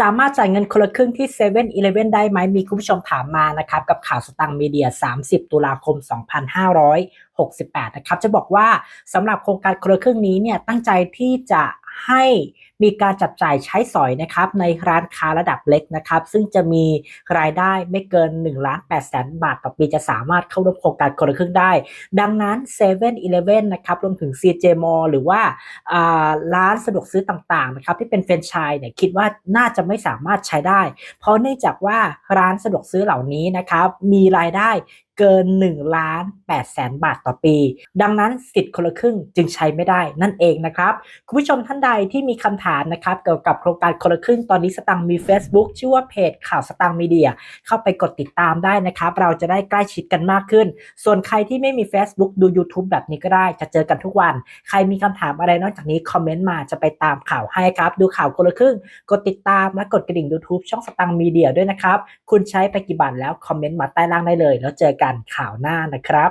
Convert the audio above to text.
สามารถจ่ายเงินคนละครึ่งที่7 e เ e ่ e อได้ไหมมีคุณผู้ชมถามมานะครับ กับข่าวสตังค์มีเดีย 30 ตุลาคม 2568 นะครับ จะบอกว่าสำหรับโครงการคนละครึ่งนี้เนี่ยตั้งใจที่จะให้มีการจับจ่ายใช้สอยนะครับในร้านค้าระดับเล็กนะครับ ซึ่งจะมีรายได้ไม่เกิน1ล้าน8แสนบาทต่อปีจะสามารถเข้าร่วมโครงการคนละครึ่งได้ ดังนั้น7 e เ e ่ e อนะครับรวมถึง CJ m a l l หรือว่าร้านสะดวกซื้อต่างๆนะครับที่เป็นแฟรนไชส์เนี่ยคิดว่าน่าจะไม่สามารถใช้ได้ เพราะเนื่องจากว่าร้านสะดวกซื้อเหล่านี้นะครับมีรายได้เกิน1ล้าน8แสนบาทต่อปี ดังนั้นสิทธิ์คนละครึ่งจึงใช้ไม่ได้นั่นเองนะครับ คุณผู้ชมท่านใดที่มีคำถามนะครับเกี่ยวกับโครงการคนละครึ่งตอนนี้สตังมี Facebook ชื่อว่าเพจข่าวสตังมีเดีย เข้าไปกดติดตามได้นะครับ เราจะได้ใกล้ชิดกันมากขึ้น ส่วนใครที่ไม่มี Facebook ดู YouTube แบบนี้ก็ได้จะเจอกันทุกวัน ใครมีคำถามอะไรนอกจากนี้คอมเมนต์มาจะไปตามข่าวให้ครับ ดูข่าวคนละครึ่ง กดติดตามและกดกระดิ่ง YouTube ช่องสตังมีเดียด้วยนะครับ คุณใช้ไปกี่บาทแล้วคอมเมนต์มาใต้ล่างได้เลย แล้วเจอกันข่าวหน้านะครับ